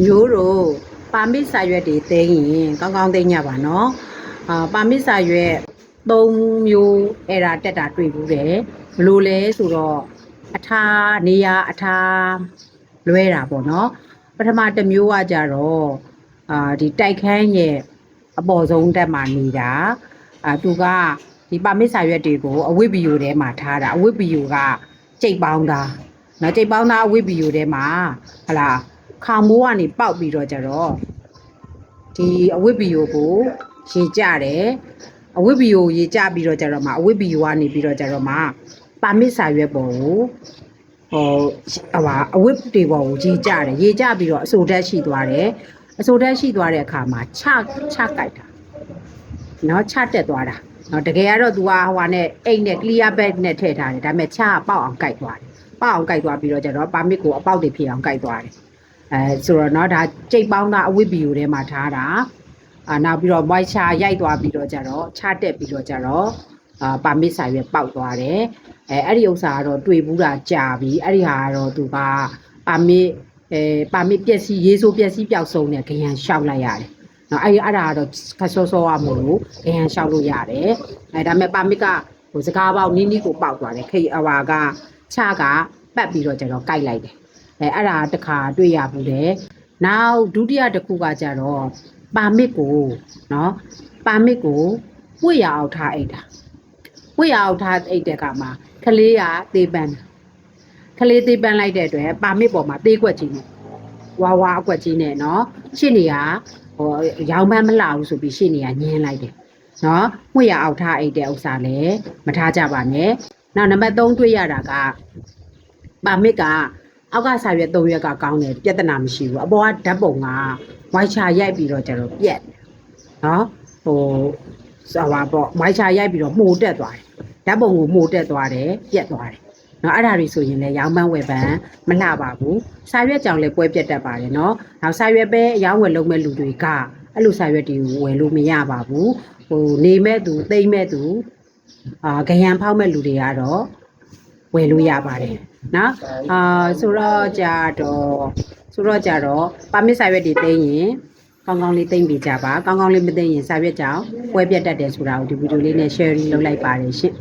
မျိုးတို့ပါမစ်စာရွက်တွေသိမ်းရင်ကောင်းကောင်းသိမ်းကြပါနော်အာပါမစ်စာရွက်၃မျိုးအဲ့ဒါတက်တာတွေ့ဘူးတယ်ဘလို့လဲဆိုတော့အထားနေရအထားလွဲတာပေါ့နော်ပထမတစ်မျိုးကကြတော့အာဒီတိုက်ခန်းရဲ့အပေါ်ဆုံးတက်မှာနေတာအာသူကဒီပါမစ်စာရွက်တွေကိုအဝိပီယိုထဲမှာထားတာအဝိပီယိုကကြိတ်ပေါင်းတာနော်ကြိတ်ပေါင်းသားအဝိပီယိုထဲမှာဟလာ ခေါင်မိုးကနေပေါက်ပြီးတော့ကြတော့ဒီအဝိပီယိုကိုရေကြတယ်အဝိပီယိုရေကြပြီးတော့ကြတော့မှအဝိပီယိုကနေပြီးတော့ကြတော့မှပါမစ်စာရွက်ပေါ်ကိုဟိုဟဟာအဝိတွေပေါ်ကိုရေကြတယ်ရေကြပြီးတော့အစိုးတက်ရှိသွားတယ်အစိုးတက်ရှိသွားတဲ့အခါမှာချချကြိုက်တာနော်ချတက်သွားတာနော်တကယ်ကတော့ तू ဟာဟိုဟာနဲ့အိတ်နဲ့ clear bag နဲ့ထည့်ထားတယ်ဒါပေမဲ့ချကပေါက်အောင်ကြိုက်သွားတယ်ပေါက်အောင်ကြိုက်သွားပြီးတော့ကျတော့ပါမစ်ကိုအပေါက်တွေဖြစ်အောင်ကြိုက်သွားတယ် အဲဆိုတော့နော်ဒါကြိတ်ပေါင်းသားအဝိဘီယိုထဲမှာထားတာအာနောက်ပြီးတော့ white ချရိုက်သွားပြီးတော့ကျတော့ချတက်ပြီးတော့ကျတော့အာပါမစ်ဆိုင်ရွက်ပေါက်သွားတယ်အဲအဲ့ဒီဥစ္စာကတော့တွေ့ဘူးတာကြာပြီအဲ့ဒီဟာကတော့သူကပါမစ်အဲပါမစ်ပျက်စီးရေးဆိုးပျက်စီးပျောက်ဆုံးတဲ့ခရန်ရှောက်လိုက်ရတယ်နော်အဲ့ဒီအဲ့ဒါကတော့ခက်ဆော့ဆော့ရမို့လို့ဂရန်လျှောက်လို့ရတယ်အဲဒါပေမဲ့ပါမစ်ကဟိုစကားပေါက်နီးနီးကိုပေါက်သွားတယ်ခိတ်အဝါကချကပတ်ပြီးတော့ကျတော့ကြိုက်လိုက်တယ် အဲအဲ့ဒါတစ်ခါတွေ့ရဘူးတယ်နောက်ဒုတိယတစ်ခုကကျတော့ပါမစ်ကိုနော်ပါမစ်ကိုဝှေ့ရအောင်ထားအိတ်တာဝှေ့ရအောင်ထားအိတ်တဲ့ကမှာကလေးကသေးပန်းတယ်ကလေးသေးပန်းလိုက်တဲ့အတွက်ပါမစ်ပေါ်မှာသေးကွက်ကြီးနဲ့ဝါဝါအကွက်ကြီးနဲ့နော်ရှင်းနေကဟိုရောင်ပန်းမလှဘူးဆိုပြီးရှေ့နေကညင်းလိုက်တယ်နော်ငွေရအောင်ထားအိတ်တဲ့ဥစ္စာလည်းမထားကြပါနဲ့နောက်နံပါတ်3တွေ့ရတာကပါမစ်က အောက်ကဆာရွက်3ရွက်ကကောင်းတယ်ပြဿနာမရှိဘူးအပေါ်ကဓာတ်ပုံကဝိုက်ချာရိုက်ပြီးတော့ကျတော့ပြက်တယ်နော်ဟိုဆာပါပေါ့ဝိုက်ချာရိုက်ပြီးတော့မှုတ်တက်သွားတယ်ဓာတ်ပုံကိုမှုတ်တက်သွားတယ်ပြက်သွားတယ်နော်အဲ့ဒါတွေဆိုရင်လည်းရောင်းပန်းဝယ်ပန်းမလှပါဘူးစာရွက်ကြောင်လည်းပွဲပြတ်တတ်ပါတယ်နော်နောက်စာရွက်ပဲအရောင်းဝယ်လုပ်မဲ့လူတွေကအဲ့လိုစာရွက်တွေကိုဝယ်လို့မရပါဘူးဟိုနေမဲ့သူတိမ့်မဲ့သူအာဂရန်ဖောက်မဲ့လူတွေကတော့ဝယ်လို့ရပါတယ် နော်အာဆိုတော့ကြတော့ဆိုတော့ကြတော့ပါမစ်စာရွက်တွေသိမ်းရင်ကောင်းကောင်းလေးသိမ့်ပေးကြပါကောင်းကောင်းလေးမသိမ့်ရင်စာရွက်ကြောင်ပွဲပြတ်တတ်တယ်ဆိုတာကိုဒီဗီဒီယိုလေးနဲ့ share လုပ်လိုက်ပါတယ်ရှင်